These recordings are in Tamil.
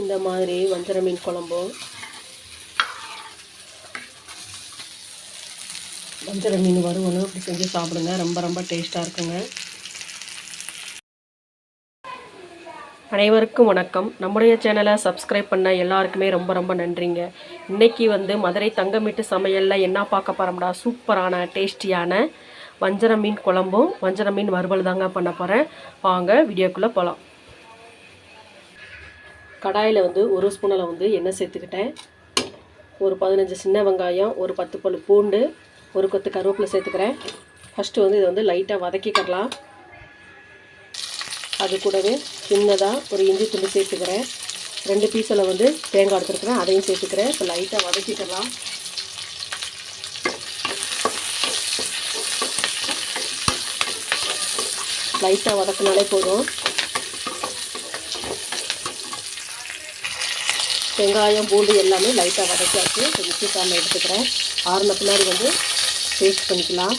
இந்த மாதிரி வஞ்சர மீன் குழம்பும் வஞ்சர மீன் வறுவலும் அப்படி செஞ்சு சாப்பிடுங்க. ரொம்ப ரொம்ப டேஸ்ட்டாக இருக்குங்க. அனைவருக்கும் வணக்கம். நம்முடைய சேனலை சப்ஸ்கிரைப் பண்ண எல்லாருக்குமே ரொம்ப ரொம்ப நன்றிங்க. இன்றைக்கி வந்து மதுரை தங்கமீட்டு சமையலில் என்ன பார்க்க போகிறோம்டா சூப்பரான டேஸ்டியான வஞ்சர மீன் குழம்பும் வஞ்சர மீன் வறுவல் தாங்க பண்ண போகிறேன் வாங்க வீடியோக்குள்ளே போகலாம் கடாயில் வந்து ஒரு ஸ்பூனில் வந்து எண்ணெய் சேர்த்துக்கிட்டேன். ஒரு பதினஞ்சு சின்ன வெங்காயம் ஒரு பத்து பல் பூண்டு ஒரு கொத்து கருவேப்பிலை சேர்த்துக்கிறேன். ஃபஸ்ட்டு வந்து இதை வந்து லைட்டாக வதக்கிக்கலாம் அது கூடவே சின்னதாக ஒரு இஞ்சி துண்டு சேர்த்துக்கிறேன். ரெண்டு பீஸில் வந்து தேங்காய் எடுத்துருக்குறேன். அதையும் சேர்த்துக்கிறேன். இப்போ லைட்டாக வதக்கிக்கலாம் லைட்டாக வதக்கினாலே போதும். வெங்காயம் பூண்டு எல்லாமே லைட்டாக வதக்கியாச்சு இப்போ மிக்சி சாரில் எடுத்துக்கிறேன். ஆறுன பின்னாடி வந்து பேஸ்ட் பண்ணிக்கலாம்.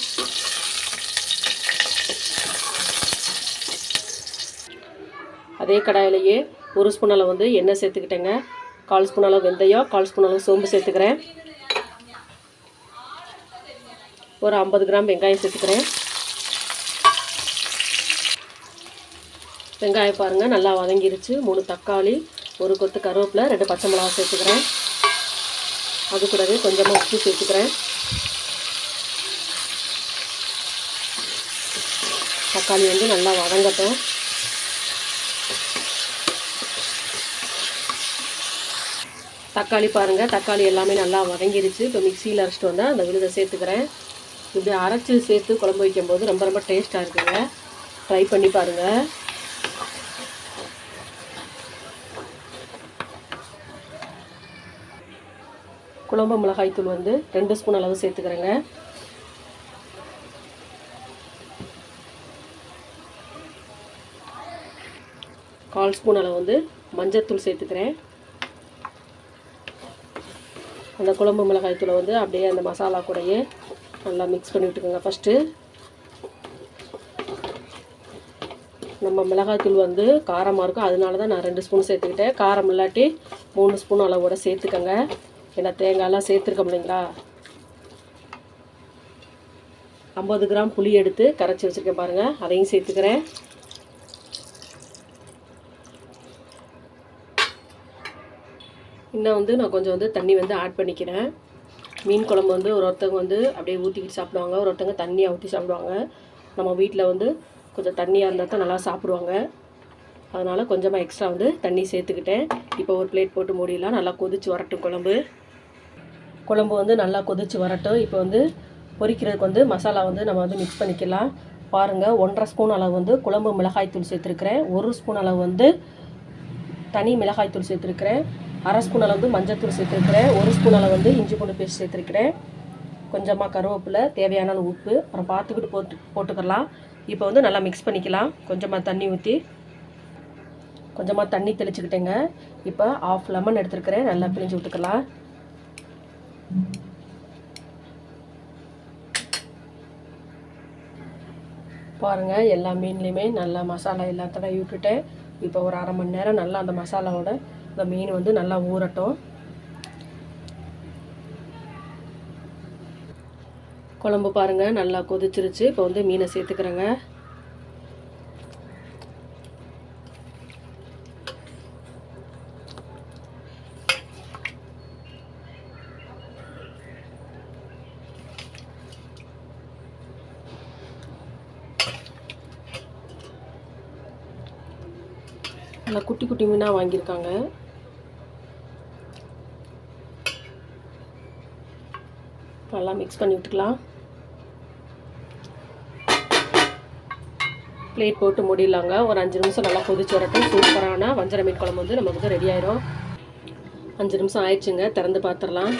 அதே கடாயிலேயே ஒரு ஸ்பூன் அளவு வந்து எண்ணெய் சேர்த்துக்கிட்டேங்க. கால் ஸ்பூன் அளவு வெந்தயம் கால் ஸ்பூன் அளவு சோம்பு சேர்த்துக்கிறேன். ஒரு ஐம்பது கிராம் வெங்காயம் சேர்த்துக்கிறேன். வெங்காயம் பாருங்கள் நல்லா வதங்கிருச்சு. மூணு தக்காளி ஒரு கொத்து கருவேப்பிலை ரெண்டு பச்சை மிளகா சேர்த்துக்கிறேன். அது கூடவே கொஞ்சமாக உப்பு சேர்த்துக்கிறேன். தக்காளி வந்து நல்லா வதங்கட்டும். தக்காளி பாருங்கள் தக்காளி எல்லாமே நல்லா வதங்கிருச்சு. இப்போ மிக்சியில் அரைச்சிட்டு வந்தால் அந்த விழுதை சேர்த்துக்கிறேன். இப்படி அரைச்சி சேர்த்து குழம்பு வைக்கும்போது ரொம்ப ரொம்ப டேஸ்ட்டாக இருக்குங்க. ட்ரை பண்ணி பாருங்கள் குழம்பு மிளகாய்த்தூள் வந்து ரெண்டு ஸ்பூன் அளவு சேர்த்துக்கிறேங்க. கால் ஸ்பூன் அளவு வந்து மஞ்சத்தூள் சேர்த்துக்கிறேன். அந்த குழம்பு மிளகாய்த்தூளை வந்து அப்படியே அந்த மசாலா கூடயே நல்லா மிக்ஸ் பண்ணி விட்டுக்கோங்க ஃபஸ்ட்டு நம்ம மிளகாய்த்தூள் வந்து காரமாக இருக்கும். அதனால தான் நான் ரெண்டு ஸ்பூன் சேர்த்துக்கிட்டேன். காரம் இல்லாட்டி மூணு ஸ்பூன் அளவோட சேர்த்துக்கோங்க. ஏன்னா தேங்காயெல்லாம் சேர்த்துருக்கோம் இல்லைங்களா ஐம்பது கிராம் புளி எடுத்து கரைச்சி வச்சுருக்கேன் பாருங்கள் அதையும் சேர்த்துக்கிறேன். இன்னும் வந்து நான் கொஞ்சம் வந்து தண்ணி வந்து ஆட் பண்ணிக்கிறேன். மீன் குழம்பு வந்து ஒரு ஒருத்தவங்க வந்து அப்படியே ஊற்றிக்கிட்டு சாப்பிடுவாங்க. ஒரு ஒருத்தவங்க தண்ணியாக ஊற்றி சாப்பிடுவாங்க. நம்ம வீட்டில் வந்து கொஞ்சம் தண்ணியாக இருந்தால் தான் நல்லா சாப்பிடுவாங்க. அதனால் கொஞ்சமாக எக்ஸ்ட்ரா வந்து தண்ணி சேர்த்துக்கிட்டேன். இப்போ ஒரு பிளேட் போட்டு மூடிடலாம். நல்லா கொதிச்சு வரட்டும் குழம்பு. குழம்பு வந்து நல்லா கொதிச்சு வரட்டும். இப்போ வந்து பொரிக்கிறதுக்கு வந்து மசாலா வந்து நம்ம வந்து மிக்ஸ் பண்ணிக்கலாம். பாருங்கள் ஒன்றரை ஸ்பூன் அளவு வந்து குழம்பு மிளகாய்த்தூள் சேர்த்துருக்கிறேன். ஒரு ஸ்பூன் அளவு வந்து தனி மிளகாய்த்தூள் சேர்த்துருக்கிறேன். அரை ஸ்பூன் அளவு வந்து மஞ்சத்தூள் சேர்த்துருக்கிறேன். ஒரு ஸ்பூன் அளவு வந்து இஞ்சி பூண்டு பேஸ்ட் சேர்த்துருக்கிறேன். கொஞ்சமாக கருவேப்பிலை தேவையான அளவு உப்பு. அப்புறம் பார்த்துக்கிட்டு போட்டு போட்டுக்கலாம். இப்போ வந்து நல்லா மிக்ஸ் பண்ணிக்கலாம். கொஞ்சமாக தண்ணி ஊற்றி கொஞ்சமாக தண்ணி தெளிச்சுக்கிட்டேங்க. இப்போ ஆஃப் லெமன் எடுத்துருக்கிறேன். நல்லா பிழிஞ்சு விட்டுக்கலாம். பாருங்கள் எல்லா மீன்லேயுமே நல்லா மசாலா எல்லாம் தடவி விட்டுட்டேன். இப்போ ஒரு அரை மணி நேரம் நல்லா அந்த மசாலாவோட இந்த மீன் வந்து நல்லா ஊறட்டும். குழம்பு பாருங்கள் நல்லா கொதிச்சிருச்சு. இப்போ வந்து மீனை சேர்த்துக்கிறேங்க. நல்லா குட்டி குட்டி மீனாக வாங்கியிருக்காங்க. நல்லா மிக்ஸ் பண்ணி விட்டுக்கலாம். பிளேட் போட்டு முடியலாங்க ஒரு அஞ்சு நிமிஷம் நல்லா கொதிச்சு வரட்டும். சூப்பரான வஞ்சர மீன் குழம்பு வந்து நமக்கு வந்து ரெடி ஆயிரும். அஞ்சு நிமிஷம் ஆயிடுச்சுங்க. திறந்து பார்த்துடலாம்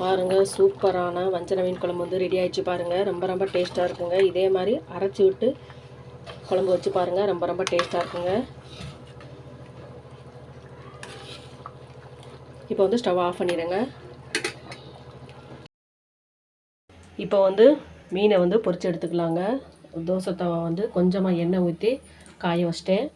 பாருங்கள் சூப்பரான வஞ்சர மீன் குழம்பு வந்து ரெடி ஆயிடுச்சு பாருங்கள் ரொம்ப ரொம்ப டேஸ்ட்டாக இருக்குங்க. இதே மாதிரி அரைச்சி விட்டு குழம்பு வச்சு பாருங்கள் ரொம்ப ரொம்ப டேஸ்ட்டாக இருக்குங்க. இப்போ வந்து ஸ்டவ் ஆஃப் பண்ணிடுங்க. இப்போ வந்து மீனை வந்து பொறிச்சு எடுத்துக்கலாங்க. தோசை தவா வந்து கொஞ்சமாக எண்ணெய் ஊற்றி காய வச்சிட்டேன்.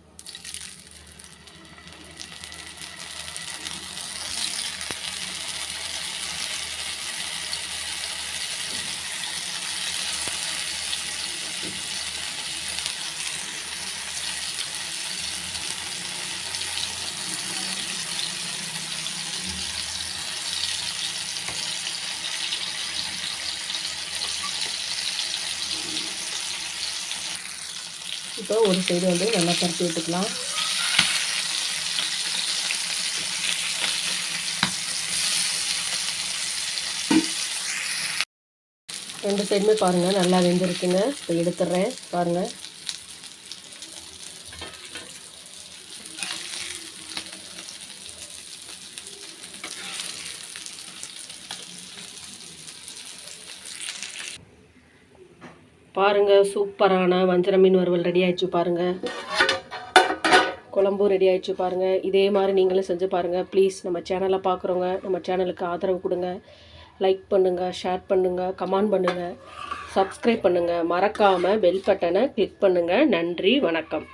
இப்போ ஒரு சைடு வந்து நல்லா பருத்தி விட்டுக்கலாம். ரெண்டு சைடுமே பாருங்கள் நல்லா வெந்திருக்குங்க இப்போ எடுத்துடுறேன். பாருங்கள் பாருங்கள் சூப்பரான வஞ்சரம் மீன் வறுவல் ரெடி ஆயிடுச்சு பாருங்கள் குழம்பும் ரெடி ஆயிடுச்சு பாருங்கள் இதே மாதிரி நீங்களும் செஞ்சு பாருங்கள் ப்ளீஸ் நம்ம சேனலை பார்க்குறவங்க நம்ம சேனலுக்கு ஆதரவு கொடுங்க. லைக் பண்ணுங்கள் ஷேர் பண்ணுங்கள் கமெண்ட் பண்ணுங்கள் சப்ஸ்கிரைப் பண்ணுங்கள் மறக்காமல் பெல் பட்டனை கிளிக் பண்ணுங்கள் நன்றி வணக்கம்.